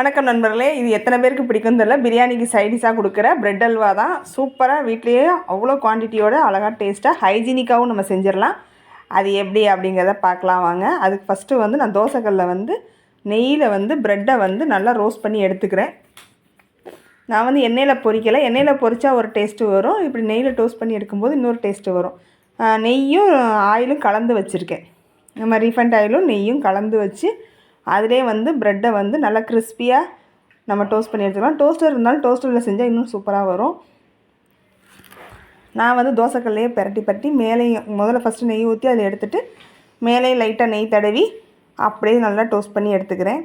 வணக்கம் நண்பர்களே இது எத்தனை பேருக்கு பிடிக்கும் தெரியல. பிரியாணிக்கு சைடிஷாக கொடுக்குற பிரெட் அல்வா தான். சூப்பராக வீட்லேயே அவ்வளோ குவான்டிட்டியோட அழகாக டேஸ்ட்டாக ஹைஜீனிக்காகவும் நம்ம செஞ்சிடலாம். அது எப்படி அப்படிங்கிறத பார்க்கலாம் வாங்க. அதுக்கு ஃபஸ்ட்டு வந்து நான் தோசைக்கல்லில் வந்து நெய்யில் வந்து ப்ரெட்டை வந்து நல்லா ரோஸ்ட் பண்ணி எடுத்துக்கிறேன். நான் வந்து எண்ணெயில் பொரிக்கலை. எண்ணெயில் பொரித்தா ஒரு டேஸ்ட்டு வரும். இப்படி நெய்யில் டோஸ்ட் பண்ணி எடுக்கும்போது இன்னொரு டேஸ்ட்டு வரும். நெய்யும் ஆயிலும் கலந்து வச்சுருக்கேன். நம்ம ரீஃபண்ட் ஆயிலும் நெய்யும் கலந்து வச்சு அதிலே வந்து ப்ரெட்டை வந்து நல்லா கிறிஸ்பியாக நம்ம டோஸ்ட் பண்ணி எடுத்துக்கலாம். டோஸ்டர் இருந்தாலும் டோஸ்டரில் செஞ்சால் இன்னும் சூப்பராக வரும். நான் வந்து தோசைக்கல்லையே பெரட்டி பரட்டி மேலேயும் முதல்ல ஃபஸ்ட்டு நெய் ஊற்றி அதில் எடுத்துகிட்டு மேலே லைட்டாக நெய் தடவி அப்படியே நல்லா டோஸ்ட் பண்ணி எடுத்துக்கிறேன்.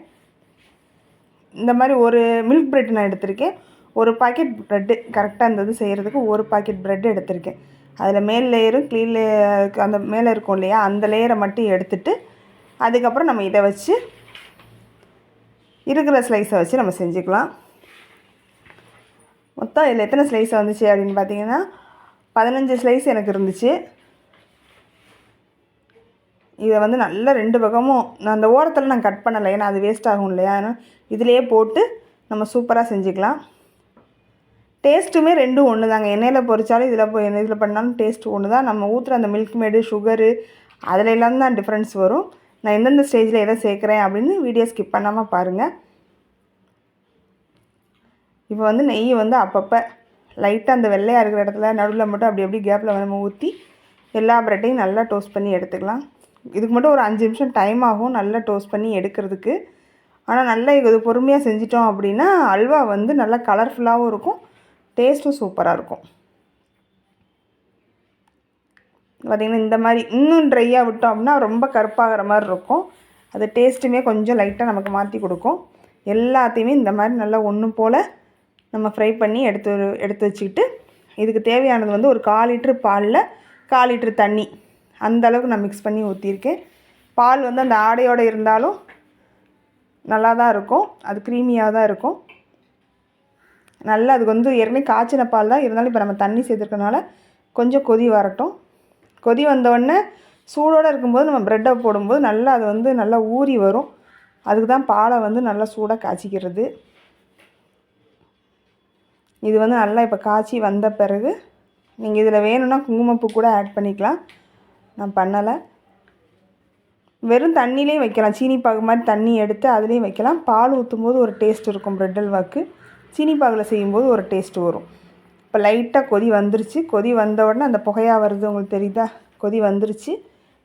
இந்த மாதிரி ஒரு மில்க் ப்ரெட் நான் எடுத்திருக்கேன். ஒரு பாக்கெட் ப்ரெட்டு கரெக்டாக இருந்தது இது செய்கிறதுக்கு ஒரு பாக்கெட் ப்ரெட் எடுத்திருக்கேன். அதில் மேல் லேயரும் க்ளீன் லேயருக்கு அந்த மேலே இருக்கும் இல்லையா அந்த லேயரை மட்டும் எடுத்துட்டு அதுக்கப்புறம் நம்ம இதை வச்சு இருக்கிற ஸ்லைஸை வச்சு நம்ம செஞ்சுக்கலாம். மொத்தம் இதில் எத்தனை ஸ்லைஸ் வந்துச்சு அப்படின்னு பார்த்தீங்கன்னா பதினஞ்சு ஸ்லைஸ் எனக்கு இருந்துச்சு. இதை வந்து நல்லா ரெண்டு பக்கமும் நான் அந்த ஓரத்தில் நான் கட் பண்ணலை ஏன்னா அது வேஸ்ட் ஆகும் இல்லையா? ஏன்னா இதிலேயே போட்டு நம்ம சூப்பராக செஞ்சுக்கலாம். டேஸ்ட்டுமே ரெண்டும் ஒன்று தாங்க எண்ணெயில் பொரிச்சாலும் இதில் போ இதில் பண்ணாலும் டேஸ்ட் ஒன்று தான் நம்ம ஊற்றுற அந்த மில்க் மேடு சுகரு அதில் எல்லாம் தான் டிஃப்ரென்ஸ் வரும். நான் எந்தெந்த ஸ்டேஜில் எதை சேர்க்குறேன் அப்படின்னு வீடியோ ஸ்கிப் பண்ணாமல் பாருங்கள் இப்போ வந்து நெய் வந்து அப்பப்போ லைட்டாக அந்த வெள்ளையாக இருக்கிற இடத்துல நடுவில் மட்டும் அப்படி அப்படி கேப்பில் நம்ம ஊற்றி எல்லா ப்ரெட்டையும் நல்லா டோஸ்ட் பண்ணி எடுத்துக்கலாம். இதுக்கு மட்டும் ஒரு அஞ்சு நிமிஷம் டைம் ஆகும் நல்லா டோஸ்ட் பண்ணி எடுக்கிறதுக்கு. ஆனால் நல்லா இது பொறுமையாக செஞ்சிட்டோம் அப்படின்னா அல்வா வந்து நல்லா கலர்ஃபுல்லாகவும் இருக்கும் டேஸ்ட்டும் சூப்பராக இருக்கும். பார்த்திங்கன்னா இந்த மாதிரி இன்னும் ட்ரையாக விட்டோம் அப்படின்னா ரொம்ப கருப்பாகிற மாதிரி இருக்கும். அது டேஸ்ட்டுமே கொஞ்சம் லைட்டாக நமக்கு மாற்றி கொடுக்கும். எல்லாத்தையுமே இந்த மாதிரி நல்லா ஒன்று போல் நம்ம ஃப்ரை பண்ணி எடுத்து எடுத்து வச்சுக்கிட்டு இதுக்கு தேவையானது வந்து ஒரு கால் லிட்ரு பாலில் கால் லிட்ரு தண்ணி. அந்த அளவுக்கு நான் மிக்ஸ் பண்ணி ஊற்றியிருக்கேன் பால் வந்து அந்த ஆடையோடு இருந்தாலும் நல்லா தான் இருக்கும். அது க்ரீமியாக தான் இருக்கும். நல்லா அதுக்கு வந்து ஏற்கனவே காய்ச்சின பால் தான். இருந்தாலும் இப்போ நம்ம தண்ணி சேர்த்துருக்கனால கொஞ்சம் கொதி வரட்டும். கொதி வந்தோடனே சூடோடு இருக்கும்போது நம்ம ப்ரெட்டை போடும்போது நல்லா அது வந்து நல்லா ஊறி வரும். அதுக்கு தான் பாலை வந்து நல்லா சூடாக காய்ச்சிக்கிறது. இது வந்து நல்லா இப்போ காய்ச்சி வந்த பிறகு நீங்கள் இதில் வேணும்னா குங்குமப்பூ கூட ஆட் பண்ணிக்கலாம். நான் பண்ணலை. வெறும் தண்ணியிலையும் வைக்கலாம். சீனி பாகு மாதிரி தண்ணி எடுத்து அதுலேயும் வைக்கலாம். பால் ஊற்றும் போது ஒரு டேஸ்ட் இருக்கும் ப்ரெட் அல்வாக்கு. சீனி பாகில் செய்யும்போது ஒரு டேஸ்ட் வரும். இப்போ லைட்டாக கொதி வந்துருச்சு. கொதி வந்த உடனே அந்த புகையாக வருது உங்களுக்கு தெரியுதா? கொதி வந்துருச்சு.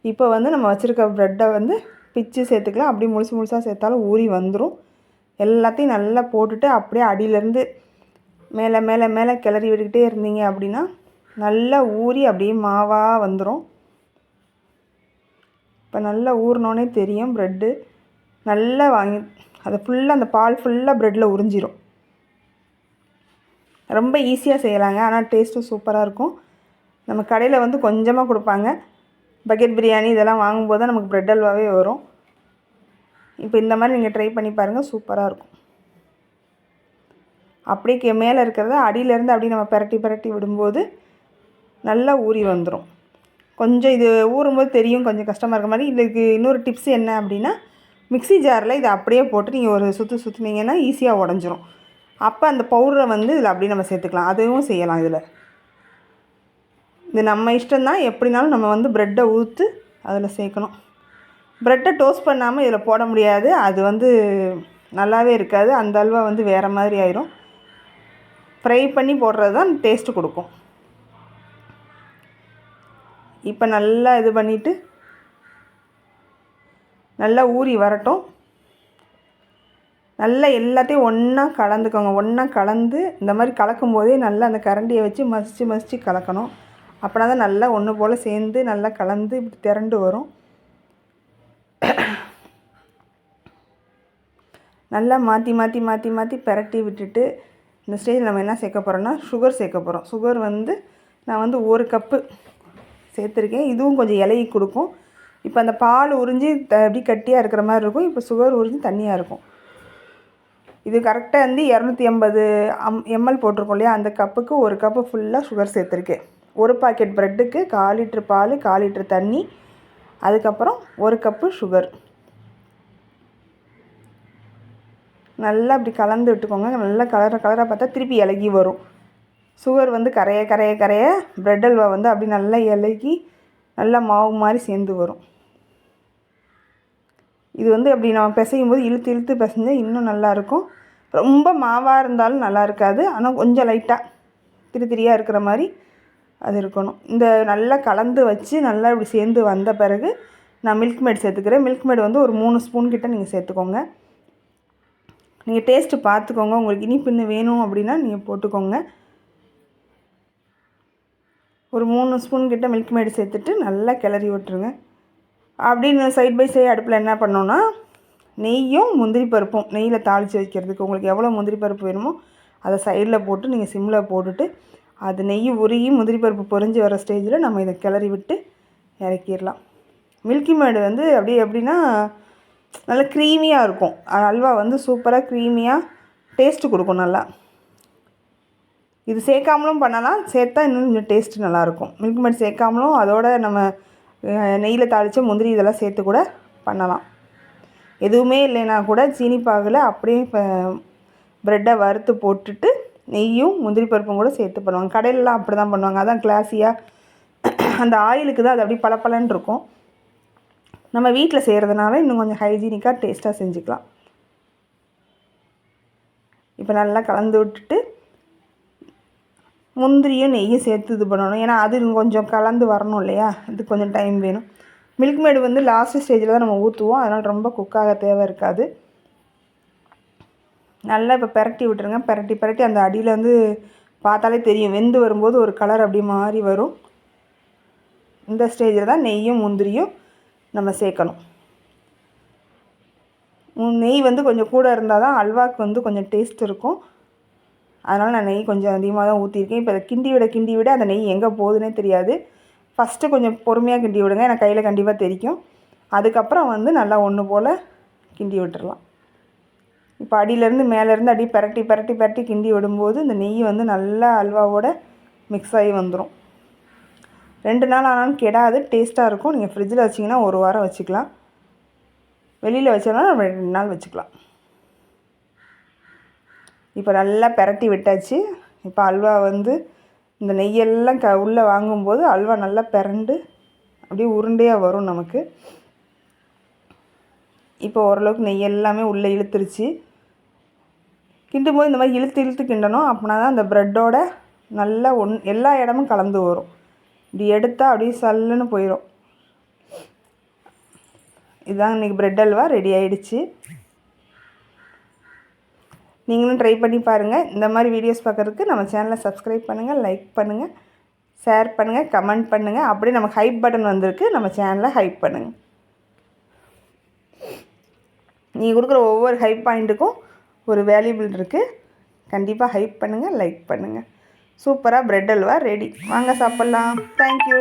இப்போ வந்து நம்ம வச்சுருக்க ப்ரெட்டை வந்து பிச்சு சேர்த்துக்கலாம். அப்படியே முழுசு முழுசாக சேர்த்தாலும் ஊறி வந்துடும் எல்லாத்தையும் நல்லா போட்டுட்டு அப்படியே அடியிலேருந்து மேலே மேலே மேலே கிளறி விட்டுக்கிட்டே இருந்தீங்க அப்படின்னா நல்லா ஊறி அப்படியே மாவாக வந்துடும் இப்போ நல்லா ஊறினோன்னே தெரியும் ப்ரெட்டு நல்லா வாங்கி அதை ஃபுல்லாக அந்த பால் ஃபுல்லாக ப்ரெட்டில் உறிஞ்சிரும். ரொம்ப ஈஸியாக செய்யலாங்க. ஆனால் டேஸ்ட்டும் சூப்பராக இருக்கும். நம்ம கடையில் வந்து கொஞ்சமாக கொடுப்பாங்க. பக்கெட் பிரியாணி இதெல்லாம் வாங்கும்போது தான் நமக்கு ப்ரெட் அல்வாவே வரும். இப்போ இந்த மாதிரி நீங்கள் ட்ரை பண்ணி பாருங்கள் சூப்பராக இருக்கும். அப்படியே மேலே இருக்கிறத அடியிலேருந்து அப்படியே நம்ம பிரட்டி பிரட்டி விடும்போது நல்லா ஊறி வந்துடும் கொஞ்சம் இது ஊறும்போது தெரியும் கொஞ்சம் கஷ்டமாக இருக்க மாதிரி. இதுக்கு இன்னொரு டிப்ஸ் என்ன அப்படின்னா மிக்ஸி ஜாரில் இதை அப்படியே போட்டு நீங்கள் ஒரு சுற்று சுற்றுனீங்கன்னா ஈஸியாக உடஞ்சிரும். அப்போ அந்த பவுடரை வந்து இதில் அப்படியே நம்ம சேர்த்துக்கலாம். அதுவும் செய்யலாம் இதில். இது நம்ம இஷ்டம்தான். எப்படினாலும் நம்ம வந்து ப்ரெட்டை ஊற்று அதில் சேர்க்கணும். ப்ரெட்டை டோஸ்ட் பண்ணாமல் இதில் போட முடியாது. அது வந்து நல்லாவே இருக்காது. அந்த அல்வா வந்து வேறு மாதிரி ஆயிரும். ஃப்ரை பண்ணி போடுறது தான் டேஸ்ட்டு கொடுக்கும். இப்போ நல்லா இது பண்ணிவிட்டு நல்லா ஊறி வரட்டும். நல்லா எல்லாத்தையும் ஒன்றா கலந்துக்கோங்க. ஒன்றா கலந்து இந்த மாதிரி கலக்கும் போதே நல்லா அந்த கரண்டியை வச்சு மசித்து மசித்து கலக்கணும். அப்படின்னா தான் நல்லா ஒன்று போல் சேர்ந்து நல்லா கலந்து இப்படி திரண்டு வரும். நல்லா மாற்றி மாற்றி மாற்றி மாற்றி பிரட்டி விட்டுட்டு இந்த ஸ்டேஜில் நம்ம என்ன சேர்க்க போகிறோம்னா சுகர் சேர்க்க போகிறோம் சுகர் வந்து நான் வந்து ஒரு கப்பு சேர்த்துருக்கேன். இதுவும் கொஞ்சம் இலையை கொடுக்கும். இப்போ அந்த பால் உறிஞ்சி த அப்படி கட்டியாக இருக்கிற மாதிரி இருக்கும். இப்போ சுகர் உறிஞ்சி தண்ணியாக இருக்கும். இது கரெக்டாக வந்து இரநூத்தி எண்பது அம் எம்எல் போட்டிருக்கோம் இல்லையா? அந்த கப்புக்கு ஒரு கப்பு ஃபுல்லாக சுகர் சேர்த்துருக்கேன் ஒரு பாக்கெட் ப்ரெட்டுக்கு கால் லிட்ரு பால் கால் லிட்ரு தண்ணி அதுக்கப்புறம் ஒரு கப்பு சுகர் நல்லா அப்படி கலந்து விட்டுக்கோங்க. நல்லா கலராக கலராக பார்த்தா திருப்பி இலகி வரும். சுகர் வந்து கரைய கரைய கரைய ப்ரெட் அல்வா வந்து அப்படி நல்லா இலகி நல்லா மாவு மாதிரி சேர்ந்து வரும். இது வந்து அப்படி நம்ம பிசையும் போது இழுத்து இழுத்து பிசைஞ்சால் இன்னும் நல்லாயிருக்கும். ரொம்ப மாவாக இருந்தாலும் நல்லா இருக்காது ஆனால் கொஞ்சம் லைட்டாக திரி திரியாக இருக்கிற மாதிரி அது இருக்கணும். இந்த நல்லா கலந்து வச்சு நல்லா இப்படி சேர்ந்து வந்த பிறகு நான் மில்க் மேட் சேர்த்துக்கிறேன். மில்க் மேட் வந்து ஒரு மூணு ஸ்பூன் கிட்ட நீங்கள் சேர்த்துக்கோங்க. நீங்கள் டேஸ்ட்டு பார்த்துக்கோங்க. உங்களுக்கு இனிப்பு வேணும் அப்படின்னா நீங்கள் போட்டுக்கோங்க. ஒரு மூணு ஸ்பூன் கிட்ட மில்க் மேடு சேர்த்துட்டு நல்லா கிளறி விட்டுருங்க. அப்படின்னு சைட் பை சைட் அடுப்பில் என்ன பண்ணோன்னா நெய்யும் முந்திரி பருப்பும் நெய்யில் தாளித்து வைக்கிறதுக்கு உங்களுக்கு எவ்வளோ முந்திரி பருப்பு வேணுமோ அதை சைடில் போட்டு நீங்கள் சிம்மில் போட்டுட்டு அது நெய் உருகி முந்திரி பருப்பு பொறிஞ்சு வர ஸ்டேஜில் நம்ம இதை கிளறி விட்டு இறக்கிடலாம். மில்கி மேடு வந்து அப்படியே எப்படின்னா நல்லா க்ரீமியாக இருக்கும். அல்வா வந்து சூப்பராக க்ரீமியாக டேஸ்ட்டு கொடுக்கும் நல்லா. இது சேர்க்காமலும் பண்ணலாம் சேர்த்தா இன்னும் கொஞ்சம் டேஸ்ட்டு நல்லாயிருக்கும் மில்க் மேட் சேர்க்காமலும் அதோட நம்ம நெய்யில் தாளித்த முந்திரி இதெல்லாம் சேர்த்து கூட பண்ணலாம். எதுவுமே இல்லைன்னா கூட சீனி பாகில் அப்படியே இப்போ ப்ரெட்டை வறுத்து போட்டுட்டு நெய்யும் முந்திரி பருப்பும் கூட சேர்த்து பண்ணுவாங்க. கடையிலலாம் அப்படி தான் பண்ணுவாங்க. அதான் கிளாஸியாக அந்த ஆயிலுக்கு தான் அது அப்படியே பளபளன்னு இருக்கும். நம்ம வீட்டில் செய்கிறதுனால இன்னும் கொஞ்சம் ஹைஜீனிக்காக டேஸ்ட்டாக செஞ்சுக்கலாம். இப்போ நல்லா கலந்து விட்டுட்டு முந்திரியும் நெய்யும் சேர்த்து இது பண்ணணும். ஏன்னா அது கொஞ்சம் கலந்து வரணும் இல்லையா? இது கொஞ்சம் டைம் வேணும். மில்க் மேடு வந்து லாஸ்ட் ஸ்டேஜில் தான் நம்ம ஊற்றுவோம் அதனால் ரொம்ப குக்காக தேவை இருக்காது. நல்லா இப்போ பெரட்டி விட்டுருங்க. பெரட்டி பெரட்டி அந்த அடியில் வந்து பார்த்தாலே தெரியும். வெந்து வரும்போது ஒரு கலர் அப்படி மாறி வரும். இந்த ஸ்டேஜில் தான் நெய்யும் முந்திரியும் நம்ம சேர்க்கணும். நெய் வந்து கொஞ்சம் கூட இருந்தால் தான் அல்வாவுக்கு வந்து கொஞ்சம் டேஸ்ட் இருக்கும். அதனால் நான் நெய் கொஞ்சம் அதிகமாக தான் ஊற்றிருக்கேன் இப்போ அதை கிண்டி விட கிண்டி விட அந்த நெய் எங்கே போகுதுன்னே தெரியாது. ஃபஸ்ட்டு கொஞ்சம் பொறுமையாக கிண்டி விடுங்க. எனக்கு கையில் கண்டிப்பாக தெரிக்கும். அதுக்கப்புறம் வந்து நல்லா ஒன்று போல் கிண்டி விட்டுடலாம் இப்போ அடியிலேருந்து மேலேருந்து அடி பரட்டி பரட்டி பரட்டி கிண்டி விடும்போது இந்த நெய் வந்து நல்லா அல்வாவோட மிக்ஸ் ஆகி வந்துடும் ரெண்டு நாள் ஆனாலும் கெடாது. டேஸ்ட்டாக இருக்கும். நீங்கள் ஃப்ரிட்ஜில் வச்சிங்கன்னா ஒரு வாரம் வச்சுக்கலாம். வெளியில் வச்சோன்னா நம்ம ரெண்டு நாள் வச்சுக்கலாம். இப்போ நல்லா பெரட்டி விட்டாச்சு. இப்போ அல்வா வந்து இந்த நெய்யெல்லாம் க உள்ளே வாங்கும்போது அல்வா நல்லா பிறண்டு அப்படியே உருண்டையாக வரும் நமக்கு. இப்போ ஓரளவுக்கு நெய் எல்லாமே உள்ளே இழுத்துருச்சு. கிண்டும் போது இந்த மாதிரி இழுத்து இழுத்து கிண்டணும். அப்படின்னா தான் அந்த ப்ரெட்டோட நல்லா ஒன் எல்லா இடமும் கலந்து வரும். இப்படி எடுத்தால் அப்படியே சல்லுன்னு போயிடும் இதுதான் இன்றைக்கி ப்ரெட் அல்வா ரெடி ஆகிடுச்சு நீங்களும் ட்ரை பண்ணி பாருங்கள் இந்த மாதிரி வீடியோஸ் பார்க்குறதுக்கு நம்ம சேனலை சப்ஸ்கிரைப் பண்ணுங்கள் லைக் பண்ணுங்கள் ஷேர் பண்ணுங்கள் கமெண்ட் பண்ணுங்கள் அப்படியே நமக்கு ஹைப் பட்டன் வந்திருக்கு. நம்ம சேனலை ஹைப் பண்ணுங்கள் நீங்கள் கொடுக்குற ஒவ்வொரு ஹைப் பாயிண்ட்டுக்கும் ஒரு வேல்யூபிள் இருக்குது கண்டிப்பாக ஹைப் பண்ணுங்கள் லைக் பண்ணுங்கள் சூப்பராக ப்ரெட் அல்வா ரெடி வாங்க சாப்பிட்லாம். தேங்க்யூ